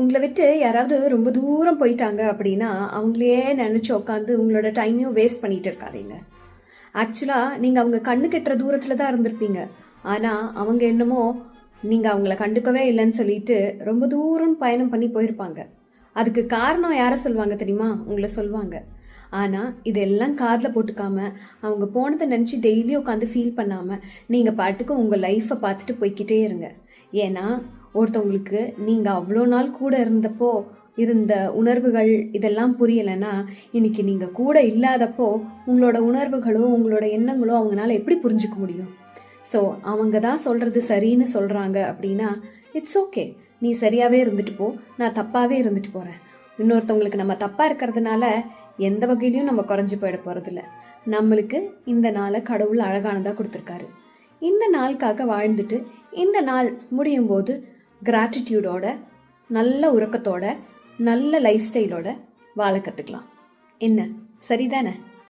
உங்களை விட்டு யாராவது ரொம்ப தூரம் போயிட்டாங்க அப்படின்னா அவங்களையே நினச்சி உட்காந்து உங்களோட டைமையும் வேஸ்ட் பண்ணிட்டு இருக்காதீங்க. ஆக்சுவலாக நீங்கள் அவங்க கண்ணு கெட்டுற தூரத்தில் தான் இருந்திருப்பீங்க. ஆனால் அவங்க என்னமோ நீங்கள் அவங்கள கண்டுக்கவே இல்லைன்னு சொல்லிட்டு ரொம்ப தூரம் பயணம் பண்ணி போயிருப்பாங்க. அதுக்கு காரணம் யாரை சொல்லுவாங்க தெரியுமா? உங்களை சொல்லுவாங்க ஆனால் இதெல்லாம் காதில் போட்டுக்காம அவங்க போனதை நினச்சி டெய்லி உட்காந்து ஃபீல் பண்ணாமல் நீங்கள் பாட்டுக்கு உங்கள் லைஃப்பை பார்த்துட்டு போய்க்கிட்டே இருங்க. ஏன்னா ஒருத்தவங்களுக்கு நீங்கள் அவ்வளோ நாள் கூட இருந்தப்போ இருந்த உணர்வுகள் இதெல்லாம் புரியலைன்னா இன்னைக்கு நீங்கள் கூட இல்லாதப்போ உங்களோட உணர்வுகளோ உங்களோட எண்ணங்களோ அவங்களால எப்படி புரிஞ்சுக்க முடியும்? ஸோ அவங்க தான் சொல்கிறது சரின்னு சொல்கிறாங்க அப்படின்னா இட்ஸ் ஓகே நீ சரியாகவே இருந்துட்டு போ. நான் தப்பாகவே இருந்துட்டு போகிறேன் இன்னொருத்தவங்களுக்கு நம்ம தப்பாக இருக்கிறதுனால எந்த வகையிலையும் நம்ம குறைஞ்சு போயிட போகிறதில்ல நம்மளுக்கு இந்த நாளை கடவுள் அழகானதாக கொடுத்துருக்காரு. இந்த நாளுக்காக வாழ்ந்துட்டு இந்த நாள் முடியும் போது கிராட்டிடியூடோட நல்ல உறக்கத்தோட நல்ல லைஃப் ஸ்டைலோட வாழ கற்றுக்கலாம் என்ன? சரிதானே?